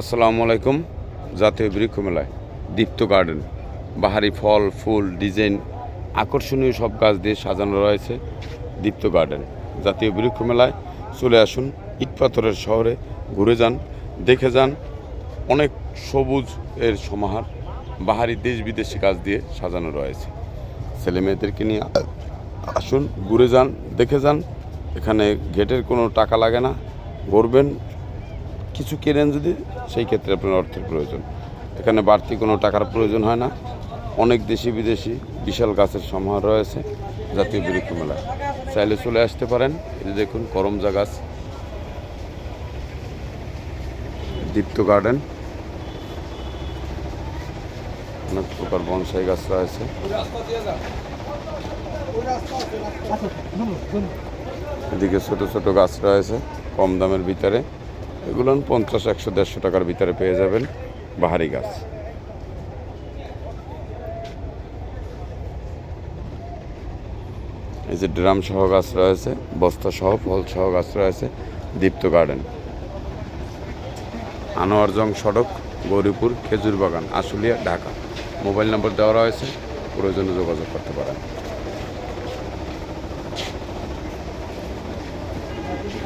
আসসালামু আলাইকুম, জাতীয় বৃক্ষ মেলায় দীপ্ত গার্ডেন। বাহারি ফল, ফুল, ডিজাইন, আকর্ষণীয় সব গাছ দিয়ে সাজানো রয়েছে দীপ্ত গার্ডেন। জাতীয় বৃক্ষ মেলায় চলে আসুন, ইট পাথরের শহরে ঘুরে যান, দেখে যান অনেক সবুজ এর সমাহার, বাহারি দেশ বিদেশি গাছ দিয়ে সাজানো রয়েছে। ছেলে মেয়েদেরকে নিয়ে আসুন, ঘুরে যান, দেখে যান, এখানে গেটের কোনো টাকা লাগে না, ঘুরবেন কিছু কেনেন যদি, সেই ক্ষেত্রে আপনার অর্থের প্রয়োজন। এখানে বাড়তি কোনো টাকার প্রয়োজন হয় না। অনেক দেশি বিদেশি বিশাল গাছের সমাহার রয়েছে, জাতীয় বৃক্ষ মেলায় চাইলে চলে আসতে পারেন। এই দেখুন, করমজা গাছ। দীপ্ত গার্ডেন। অনেক প্রকার বনসাই গাছ রয়েছে। এদিকে ছোট ছোট গাছ রয়েছে, কম দামের ভিতরে। এগুলো পঞ্চাশ, একশো, দেড়শো টাকার ভিতরে পেয়ে যাবেন বাহারি গাছ। এই যে ড্রাম সহ গাছ রয়েছে, বস্তা সহ, ফল সহ গাছ রয়েছে, দীপ্ত গার্ডেন। আনোয়ারজং সড়ক, গৌরীপুর খেজুর বাগান আশুলিয়া, ঢাকা। মোবাইল নম্বর দেওয়া রয়েছে, প্রয়োজনে যোগাযোগ করতে পারেন।